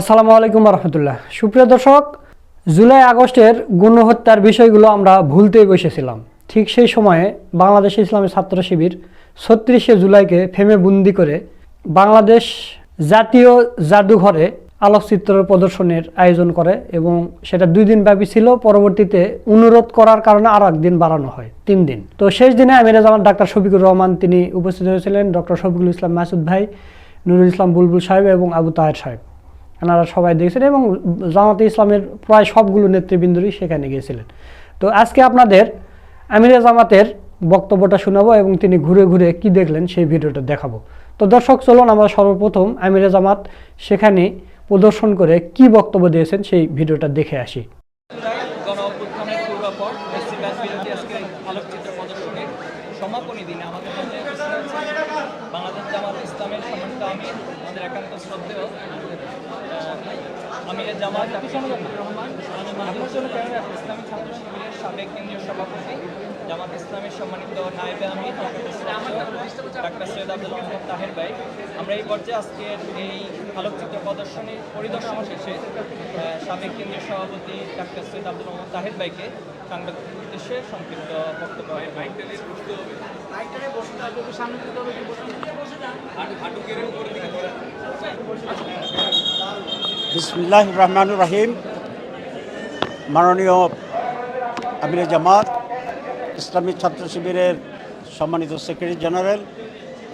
আসসালামু আলাইকুম রহমতুল্লাহ সুপ্রিয় দর্শক, জুলাই আগস্টের গণহত্যার বিষয়গুলো আমরা ভুলতেই বসেছিলাম। ঠিক সেই সময়ে বাংলাদেশ ইসলামী ছাত্র শিবির ছত্রিশে জুলাইকে ফেমে বন্দি করে বাংলাদেশ জাতীয় জাদুঘরে আলোকচিত্র প্রদর্শনের আয়োজন করে এবং সেটা দুই দিন ব্যাপী ছিল, পরবর্তীতে অনুরোধ করার কারণে আরও একদিন বাড়ানো হয়, তিন দিন। তো শেষ দিনে আমিরা জামান, ডাক্তার শফিকুর রহমান তিনি উপস্থিত হয়েছিলেন, ডক্টর শফিকুল ইসলাম মাসুদ ভাই, নুরুল ইসলাম বুলবুল সাহেব এবং আবু তাহের সাহেব। এনারা সবাই দেখছেন এবং জামাতে ইসলামের প্রায় সবগুলো নেতৃবৃন্দরই সেখানে গিয়েছিলেন। তো আজকে আপনাদের আমিরে জামাতের বক্তব্যটা শোনাবো এবং তিনি ঘুরে ঘুরে কি দেখলেন সেই ভিডিওটা দেখাবো। তো দর্শক, চলুন আমরা সর্বপ্রথম আমিরে জামাত সেখানে প্রদর্শন করে কি বক্তব্য দিয়েছেন সেই ভিডিওটা দেখে আসি গণ অভ্যুত্থানের পূর্বাপর ফেস্টিভ্যাল বিরোধী আজকে আলোকচিত্র প্রদর্শনীর সমাপনী দিনে আমাদের মধ্যে উপস্থিত আছেন বাংলাদেশ জামাত ইসলামের সম্মানিত আমির আমাদের একান্ত শ্রদ্ধেয় আহ, আমিরের শফিকুর রহমান ইসলামী ছাত্র শিবিরের সাবেক কেন্দ্রীয় সভাপতি জামাত ইসলামের সম্মানিত নায়েবে আমির ডাক্তার সৈয়দ আব্দুল মোহাম্মদ তাহের ভাই। আমরা এই পর্যায়ে আজকের এই আলোকচিত্র প্রদর্শনীর পরিদর্শন শেষে সাবেক কেন্দ্রীয় সভাপতি ডাক্তার সৈয়দ আব্দুল মোহাম্মদ তাহের ভাইকে সাংবাদিক উদ্দেশ্যে সংক্ষিপ্ত বক্তব্য বিসমুল্লাহ রহমানুর রাহিম। মাননীয় আমির জামাত, ইসলামী ছাত্র শিবিরের সম্মানিত সেক্রেটারি জেনারেল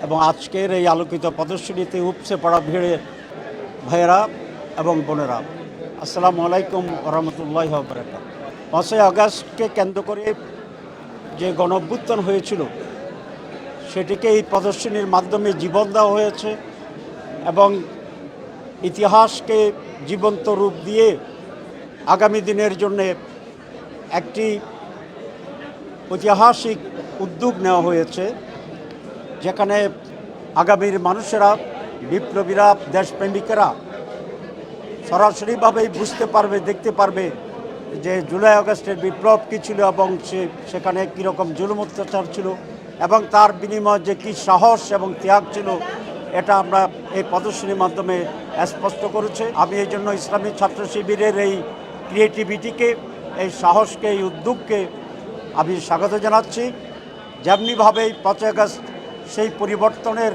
এবং আজকের এই আলোকিত প্রদর্শনীতে উপসে পড়া ভিড়ের ভাইয়েরা এবং বোনেরা, আসসালামু আলাইকুম রহমতুল্লাহ বরাকাত পাঁচই আগস্টকে কেন্দ্র করে যে গণ হয়েছিল, সেটিকে এই প্রদর্শনীর মাধ্যমে জীবন দেওয়া হয়েছে এবং ইতিহাসকে জীবন্ত রূপ দিয়ে আগামী দিনের জন্যে একটি ঐতিহাসিক উদ্যোগ নেওয়া হয়েছে, যেখানে আগামীর মানুষেরা, বিপ্লবীরা, দেশপ্রেমিকেরা সরাসরিভাবেই বুঝতে পারবে, দেখতে পারবে যে জুলাই আগস্টের বিপ্লব কী ছিল এবং সে, সেখানে কীরকম জুলুম অত্যাচার ছিল এবং তার বিনিময়ে যে কী সাহস এবং ত্যাগ ছিল, এটা আমরা এই প্রদর্শনীর মাধ্যমে স্পষ্ট করেছে। আমি এই জন্য ইসলামী ছাত্র শিবিরের এই ক্রিয়েটিভিটিকে এই সাহসকে, এই উদ্যোগকে আমি স্বাগত জানাচ্ছি। যেমনিভাবে এই পাঁচই আগস্ট সেই পরিবর্তনের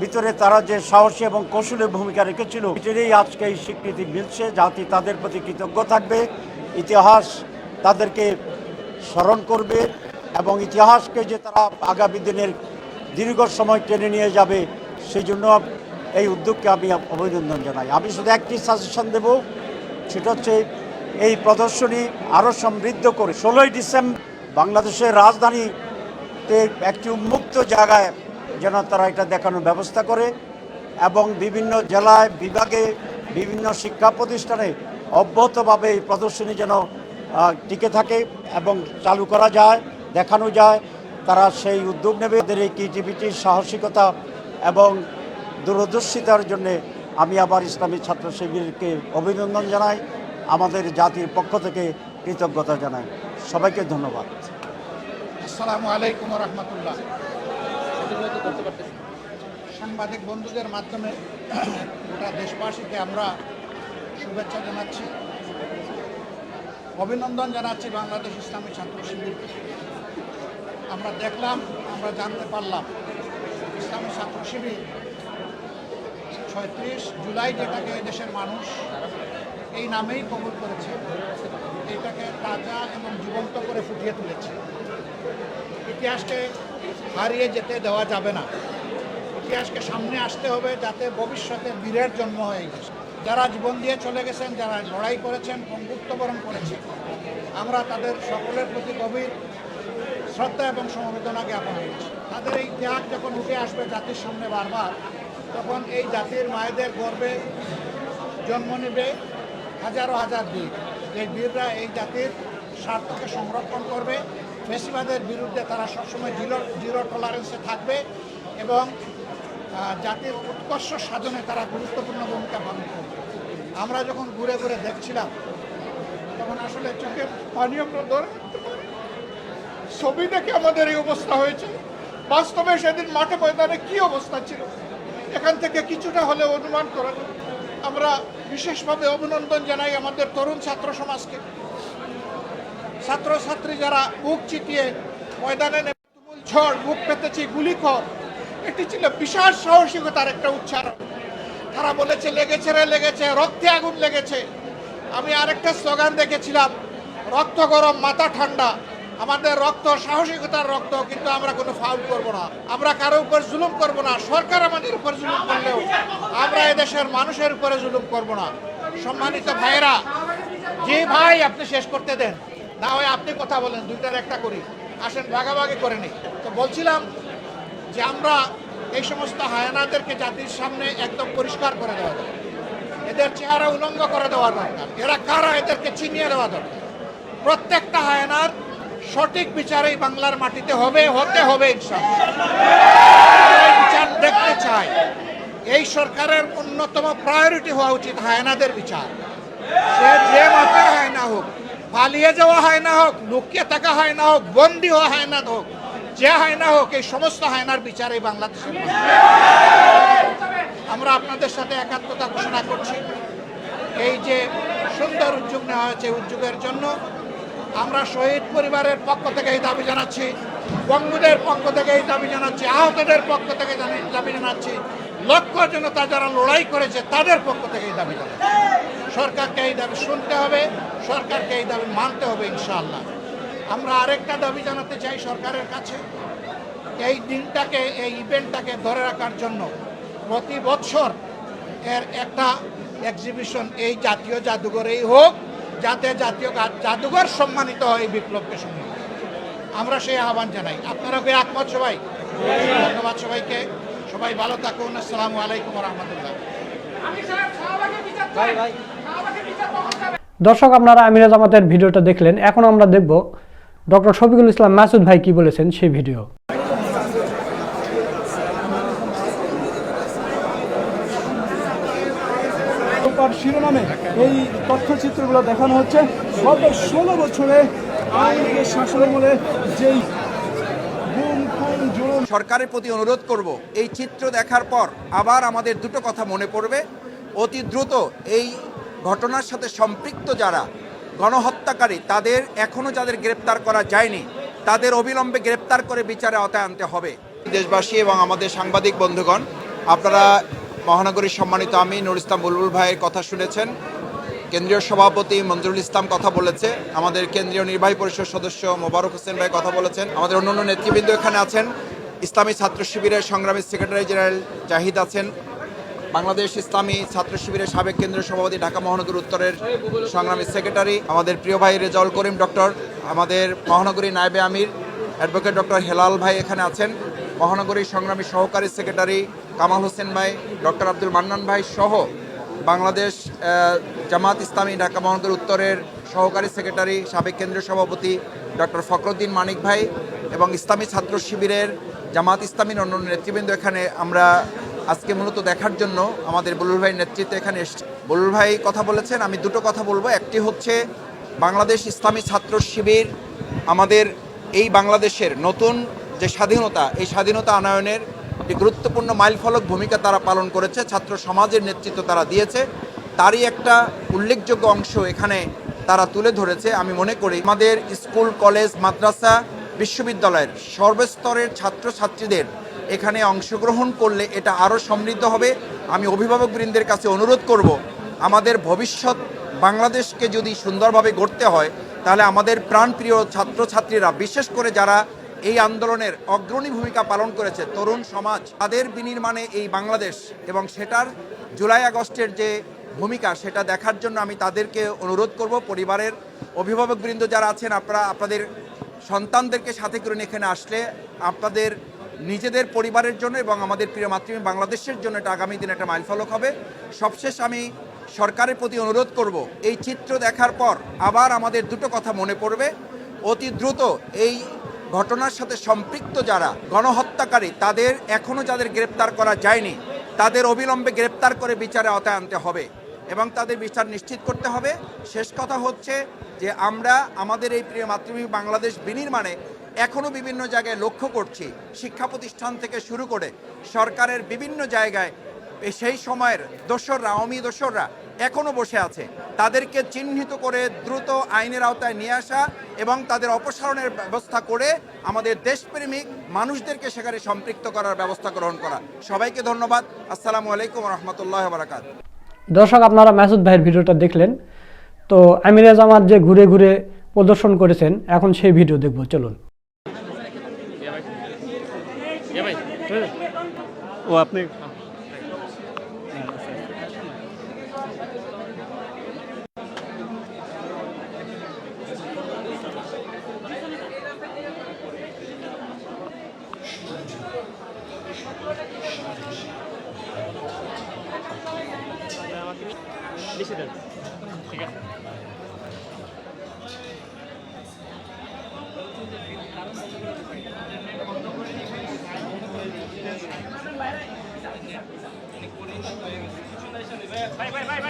ভিতরে তারা যে সাহসী এবং কৌশলের ভূমিকা রেখেছিল এটারই আজকে এই স্বীকৃতি মিলছে। জাতি তাদের প্রতি কৃতজ্ঞ থাকবে, ইতিহাস তাদেরকে স্মরণ করবে এবং ইতিহাসকে যে তারা আগামী দিনের দীর্ঘ সময় টেনে নিয়ে যাবে, সেই জন্য এই উদ্যোগকে আমি অভিনন্দন জানাই। আমি শুধু একটি সাজেশন দেব, সেটা হচ্ছে এই প্রদর্শনী আরও সমৃদ্ধ করে ষোলোই ডিসেম্বর বাংলাদেশের রাজধানীতে একটি উন্মুক্ত জায়গায় যেন তারা এটা দেখানোর ব্যবস্থা করে এবং বিভিন্ন জেলায়, বিভাগে, বিভিন্ন শিক্ষা প্রতিষ্ঠানে অব্যাহতভাবে এই প্রদর্শনী যেন টিকে থাকে এবং চালু করা যায়, দেখানো যায়। তারা সেই উদ্যোগ নেবে। এদের এই ক্রিয়েটিভিটির সাহসিকতা এবং দূরদর্শিতার জন্যে আমি আবার ইসলামী ছাত্র শিবিরকে অভিনন্দন জানাই, আমাদের জাতির পক্ষ থেকে কৃতজ্ঞতা জানাই। সবাইকে ধন্যবাদ। আসসালামু আলাইকুম রহমতুল্লাহ। সাংবাদিক বন্ধুদের মাধ্যমে গোটা দেশবাসীকে আমরা শুভেচ্ছা জানাচ্ছি। অভিনন্দন জানাচ্ছি বাংলাদেশ ইসলামী ছাত্র শিবির আমরা দেখলাম, আমরা জানতে পারলাম, ইসলামী ছাত্র শিবির ছয়ত্রিশ জুলাই যেটাকে দেশের মানুষ এই নামেই কবুল করেছে, এটাকে তাজা এবং জীবন্ত করে ফুটিয়ে তুলেছে। ইতিহাসকে হারিয়ে যেতে দেওয়া যাবে না। ইতিহাসকে সামনে আসতে হবে যাতে ভবিষ্যতে বীরের জন্ম হয়ে গেছে যারা জীবন দিয়ে চলে গেছেন, যারা লড়াই করেছেন বরণ করেছেন আমরা তাদের সকলের প্রতি গভীর শ্রদ্ধা এবং সমবেদনা জ্ঞাপন করছি তাদের এই ত্যাগ যখন উঠে আসবে জাতির সামনে বারবার তখন এই জাতির মায়েদের গর্বে জন্ম নেবে হাজারো হাজার বীর। এই বীররা এই জাতির স্বার্থকে সংরক্ষণ করবে। ফেসিবাদের বিরুদ্ধে তারা সবসময় জিরো জিরো টলারেন্সে থাকবে এবং জাতির উৎকর্ষ সাধনে তারা গুরুত্বপূর্ণ ভূমিকা পালন করবে। আমরা যখন ঘুরে ঘুরে দেখছিলাম, তখন আসলে চোখে পানি আমরা ধরে ছবি দেখে আমাদের এই অবস্থা হয়েছে। বাস্তবে সেদিন মাঠে ময়দানে কি অবস্থা ছিল? এখান থেকে কিছুটা হলে অনুমান করা যায়। আমরা বিশেষভাবে অভিনন্দন জানাই আমাদের তরুণ ছাত্র সমাজকে। ছাত্রছাত্রী যারা বুক চিতিয়ে ময়দানে তুমুল ঝড়, বুক পেতেছি গুলি গুলিখর এটি ছিল বিশাল সাহসিকতার একটা উচ্চারণ। তারা বলেছে, লেগেছে রে, লেগেছে, রক্তে আগুন লেগেছে। আমি আরেকটা স্লোগান দেখেছিলাম, রক্ত গরম, মাথা ঠান্ডা। আমাদের রক্ত, সাহসিকতার রক্ত, কিন্তু আমরা কোনো ফাউল করব না। আমরা কারও উপর জুলুম করব না। সরকার আমাদের উপর জুলুম করলেও আমরা এদেশের মানুষের উপরে জুলুম করব না। সম্মানিত ভাইয়েরা, যে ভাই আপনি শেষ করতে দেন, না হয় আপনি কথা বলেন, দুইটার একটা করি। আসেন, ভাগাভাগি করে নিই। তো বলছিলাম যে আমরা এই সমস্ত হায়ানাদেরকে জাতির সামনে একদম পরিষ্কার করে দেওয়া দরকার। এদের চেহারা উলঙ্গ করে দেওয়া দরকার। এরা কারা? এদেরকে চিনিয়ে দেওয়া দরকার। প্রত্যেকটা হায়ানার সঠিক বিচারেই বাংলার মাটিতে হবে, হতে হবে বিচার দেখতে চাই। এই সরকারের অন্যতম প্রায়োরিটি হওয়া উচিত হায়নাদের বিচার। সে যে মাপে হয় না হোক, পালিয়ে যাওয়া হয় না হোক, লুকিয়ে থাকা হয় না হোক, বন্দি হওয়া হয় না হোক, যে হয় না হোক, এই সমস্ত হায়নার বিচারে বাংলাদেশে আমরা আপনাদের সাথে একাত্মতা ঘোষণা করছি। এই যে সুন্দর উদ্যোগ নেওয়া হয়েছে উদ্যোগের জন্য আমরা শহীদ পরিবারের পক্ষ থেকে এই দাবি জানাচ্ছি বঙ্গুদের পক্ষ থেকে এই দাবি জানাচ্ছি, আহতদের পক্ষ থেকে দাবি জানাচ্ছি, লক্ষ জনতা যারা লড়াই করেছে তাদের পক্ষ থেকে এই দাবি জানাচ্ছি। সরকারকে এই দাবি শুনতে হবে, সরকারকে এই দাবি মানতে হবে ইনশাআল্লাহ। আমরা আরেকটা দাবি জানাতে চাই সরকারের কাছে, এই দিনটাকে, এই ইভেন্টটাকে ধরে রাখার জন্য প্রতি বছর এর একটা এক্সিবিশন এই জাতীয় জাদুঘরেই হোক যাতে জাতীয় জাদুঘর সম্মানিত হয় বিপ্লবকে সম্মানিত আমরা সেই আহ্বান জানাই। আপনারা কি একমত সবাই? ধন্যবাদ সবাইকে। সবাই ভালো থাকুন। আসসালামু আলাইকুম রহমতুল্লাহ। দর্শক, আপনারা আমিরা জামাতের ভিডিওটা দেখলেন। এখন আমরা দেখব ডক্টর শফিকুল ইসলাম মাসুদ ভাই কি বলেছেন সেই ভিডিও। শিরোনামে এই তথ্যচিত্রগুলো দেখানো হচ্ছে। গত ষোলো বছরে আওয়ামী লীগের শাসনামলে যেই সরকারের প্রতি অনুরোধ করব এই চিত্র দেখার পর আবার আমাদের দুটো কথা মনে পড়বে। অতি দ্রুত এই ঘটনার সাথে সম্পৃক্ত যারা গণহত্যাকারী তাদের এখনও যাদের গ্রেপ্তার করা যায়নি তাদের অবিলম্বে গ্রেপ্তার করে বিচারে আওতায় আনতে হবে। দেশবাসী এবং আমাদের সাংবাদিক বন্ধুগণ আপনারা মহানগরীর সম্মানিত আমি নুর ইসলাম বুলবুল ভাইয়ের কথা শুনেছেন। কেন্দ্রীয় সভাপতি মঞ্জুরুল ইসলাম কথা বলেছে। আমাদের কেন্দ্রীয় নির্বাহী পরিষদ সদস্য মোবারক হোসেন ভাই কথা বলেছেন। আমাদের অন্যান্য নেতৃবৃন্দ এখানে আছেন। ইসলামী ছাত্র শিবিরের সংগ্রামী সেক্রেটারি জেনারেল জাহিদ আছেন। বাংলাদেশ ইসলামী ছাত্র শিবিরের সাবেক কেন্দ্রীয় সভাপতি ঢাকা মহানগর উত্তরের সংগ্রামী সেক্রেটারি, আমাদের প্রিয় ভাই রেজাউল করিম ডক্টর, আমাদের মহানগরী নায়েবে আমির, অ্যাডভোকেট ডক্টর হেলাল ভাই এখানে আছেন। মহানগরী সংগ্রামী সহকারী সেক্রেটারি কামাল হোসেন ভাই, ডক্টর আব্দুল মান্নান ভাই সহ বাংলাদেশ জামাত ইসলামী ঢাকা মহানগর উত্তরের সহকারী সেক্রেটারি, সাবেক কেন্দ্রীয় সভাপতি ডক্টর ফখরুদ্দিন মানিক ভাই এবং ইসলামী ছাত্র শিবিরের জামাত ইসলামীর অন্যান্য নেতৃবৃন্দ এখানে আমরা আজকে মূলত দেখার জন্য আমাদের বলুল ভাই নেতৃত্বে এখানে এসছি। বলুল ভাই কথা বলেছেন, আমি দুটো কথা বলব। একটি হচ্ছে বাংলাদেশ ইসলামী ছাত্র শিবির আমাদের এই বাংলাদেশের নতুন যে স্বাধীনতা, এই স্বাধীনতা আনয়নের একটি গুরুত্বপূর্ণ মাইলফলক ভূমিকা তারা পালন করেছে, ছাত্র সমাজের নেতৃত্ব তারা দিয়েছে। তারই একটা উল্লেখযোগ্য অংশ এখানে তারা তুলে ধরেছে। আমি মনে করি আমাদের স্কুল, কলেজ, মাদ্রাসা, বিশ্ববিদ্যালয়ের সর্বস্তরের ছাত্রছাত্রীদের এখানে অংশগ্রহণ করলে এটা আরও সমৃদ্ধ হবে। আমি অভিভাবকবৃন্দের কাছে অনুরোধ করব, আমাদের ভবিষ্যৎ বাংলাদেশকে যদি সুন্দরভাবে গড়তে হয়, তাহলে আমাদের প্রাণপ্রিয় ছাত্রছাত্রীরা, বিশেষ করে যারা এই আন্দোলনের অগ্রণী ভূমিকা পালন করেছে তরুণ সমাজ। তাদের বিনির্মাণে এই বাংলাদেশ এবং সেটার জুলাই আগস্টের যে ভূমিকা, সেটা দেখার জন্য আমি তাদেরকে অনুরোধ করব। পরিবারের অভিভাবকবৃন্দ যারা আছেন, আপনারা, আপনাদের সন্তানদেরকে সাথে করে এখানে আসলে আপনাদের নিজেদের পরিবারের জন্য এবং আমাদের প্রিয় মাতৃভূমি বাংলাদেশের জন্য এটা আগামী দিনে একটা মাইলফলক হবে। সবশেষ আমি সরকারের প্রতি অনুরোধ করব, এই চিত্র দেখার পর আবার আমাদের দুটো কথা মনে পড়বে। অতি দ্রুত এই ঘটনার সাথে সম্পৃক্ত যারা গণহত্যাকারী, তাদের এখনও যাদের গ্রেপ্তার করা যায়নি, তাদের অবিলম্বে গ্রেপ্তার করে বিচারে আওতায় আনতে হবে এবং তাদের বিচার নিশ্চিত করতে হবে। শেষ কথা হচ্ছে যে আমরা আমাদের এই প্রিয় মাতৃভূমি বাংলাদেশ বিনির্মাণে এখনও বিভিন্ন জায়গায় লক্ষ্য করছি, শিক্ষা প্রতিষ্ঠান থেকে শুরু করে সরকারের বিভিন্ন জায়গায়, সেই সময়ের দোসররা, অমি দোসররা এখনও বসে আছে। তাদেরকে চিহ্নিত করে দ্রুত আইনের আওতায় নিয়ে আসা এবং তাদের অপসারণের ব্যবস্থা করে আমাদের দেশপ্রেমিক মানুষদেরকে সেখানে সম্পৃক্ত করার ব্যবস্থা গ্রহণ করা। সবাইকে ধন্যবাদ। আসসালামু আলাইকুম রহমতুল্লাহ বারাকাত দর্শক আপনারা মাসুদ ভাইয়ের ভিডিওটা দেখলেন। তো আমিরে জামাত যে ঘুরে ঘুরে প্রদর্শন করেছেন এখন সেই ভিডিও দেখব। চলুন। ও আপনি লিখে দেন ঠিক আছে ভাই ভাই ভাই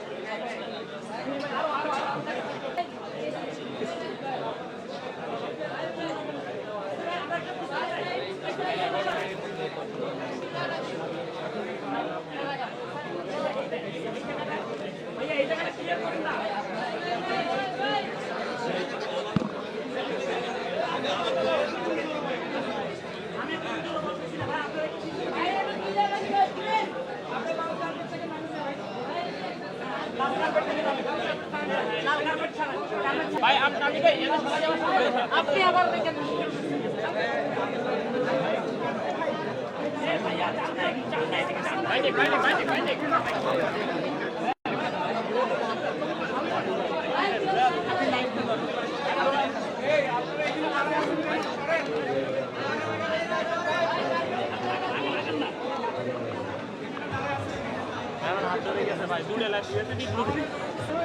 আপনি আবার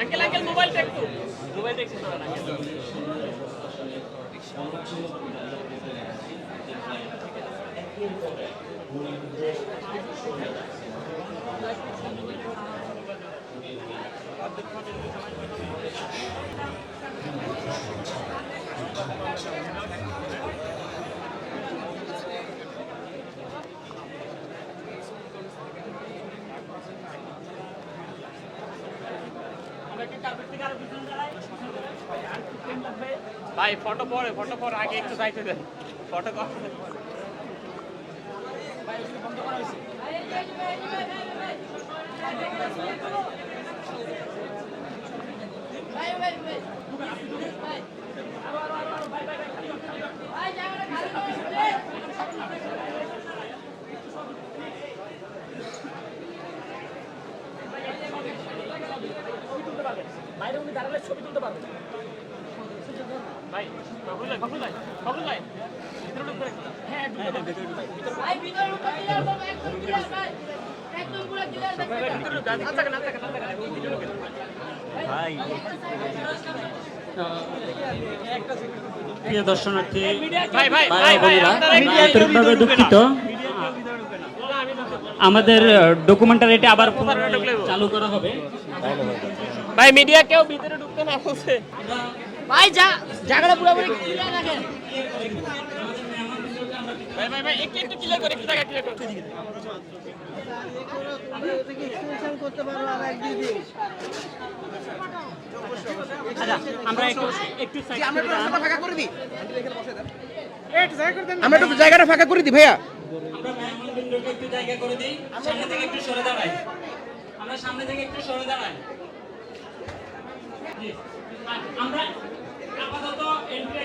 আঙ্কেল আঙ্কেল মোবাইলটা একটু মোবাইলটা একটু সরান আঙ্কেল ভাই ফটো পরে ফটো পরে আগে একটু যাইতে দেন। ফটো করতে বাইরে উনি দাঁড়ালে ছবি তুলতে পারবেন ভাই বাবুল ভাই বাবুল ভাই বাবুল ভাই ভিতরে ঢুকবে হ্যাঁ ভাই ভিতরে ঢুকে ক্লিয়ার করো একদম ক্লিয়ার ভাই একদম ক্লিয়ার ভিতরে ঢুকবে না থাকে না থাকে না। থাকে প্রিয় দর্শনার্থী আন্তরিকভাবে দুঃখিত। আমাদের ডকুমেন্টারিটা আবার চালু করা হবে। ভাই মিডিয়া কেউ ভিতরে ঢুকতে না বলছে। ভাই যা জায়গাটা পুরোপুরি ক্লিয়ার রাখেন ভাই ভাই ভাই একটু একটু ক্লিয়ার করে একটু জায়গা ক্লিয়ার করে। আমরা একটু একটু সাইড করে দিই। আমরা একটু জায়গাটা ফাঁকা করে দিই ভাইয়া। আমরা একটু জায়গা করে দিই সামনে থেকে একটু সরে দাঁড়াই। আমরা সামনে থেকে একটু সরে দাঁড়াই। আমরা আপাতত এন্ট্রি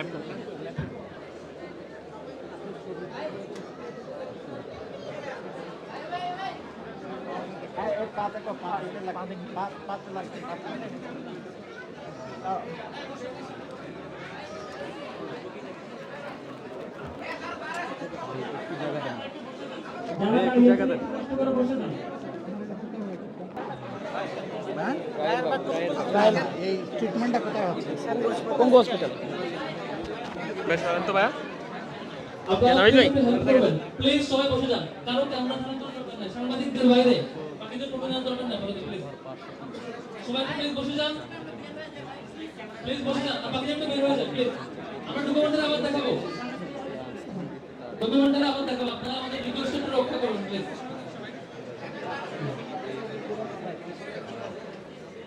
তুই টান দে। এই ট্রিটমেন্টটা কোথায় হচ্ছে কোন হসপিটাল বেশ তো ভাইয়া। প্লিজ সবাই বসে যান। কারও ক্যামেরা সাংবাদিকদের বাইরে। বাকিদের টোকেন আনার দরকার নাই। প্লিজ সবাই প্লিজ বসে যান। প্লিজ বসে যান। আর বাকিদের বের হয়ে যান প্লিজ আমরা ডকুমেন্টারি আবার দেখাবো। ডকুমেন্টারি আবার দেখাবো। আপনারা আমাদের রিকোয়েস্টটা রক্ষা করুন প্লিজ সম্মানিত ভাইয়েরা আপনারা সহযোগিতা করলে আমরা অল্প সময়ের মধ্যে আমরা ডকুমেন্টারি শুরু করব ইনশাআল্লাহ আপনারা একটু সহযোগিতা করবেন যারা বসে আছেন তারা বসে থাকবেন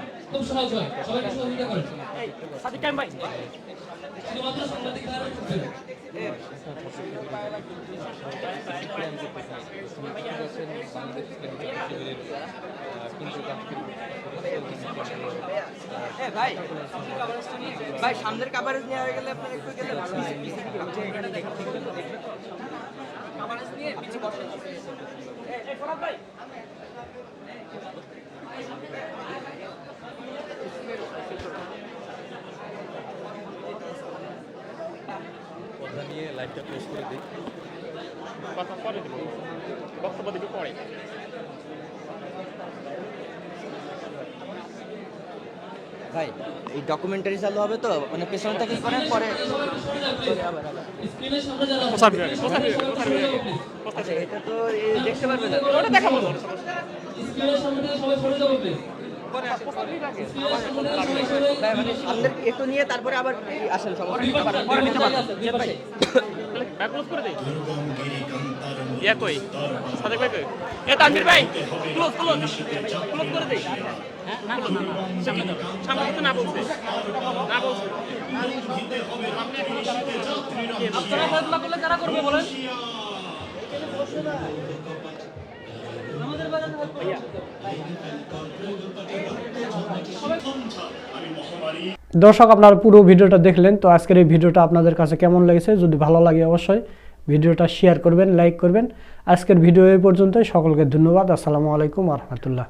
খুব সহজ হয়। সবাইকে সহযোগিতা করেন। সাদিক ভাই। শুধুমাত্র সাংবাদিক ভাই ভাই সামনের কাভারেজ নিয়ে গেলে আপনার একটু গেলে কাভারেজ নিয়ে পিছে বসে ভাই কথা নিয়ে লাইভটা করে দিই। কথা পরে দেবো। বক্তব্য দিকে পরে। ভাই এই ডকুমেন্টারি চালু হবে তো? মানে পেছন থেকে করেন? পরে। আচ্ছা এটা তো দেখতে পারবে না। ওটা দেখাবো। স্ক্রিনের সামনে সবাই সরে যাব মানে একটু নিয়ে তারপরে আবার আসেন ইয়া কই? সাদেক ভাই কই? এ তানভীর ভাই। ক্লোজ ক্লোজ ক্লোজ করে দেই। হ্যাঁ, না, না, না, না, সামনে যাও। সামনে কিছু না বলছে। না বলছে। আপনারা ফেসলা করলে কারা করবে বলেন? দর্শক, আপনারা পুরো ভিডিওটা দেখলেন, তো আজকের এই ভিডিওটা আপনাদের কাছে কেমন লেগেছে? যদি ভালো লাগে অবশ্যই ভিডিওটা শেয়ার করবেন লাইক করবেন। আজকের ভিডিও এই পর্যন্তই। সকলকে ধন্যবাদ। আসসালামু আলাইকুম রহমতুল্লাহ।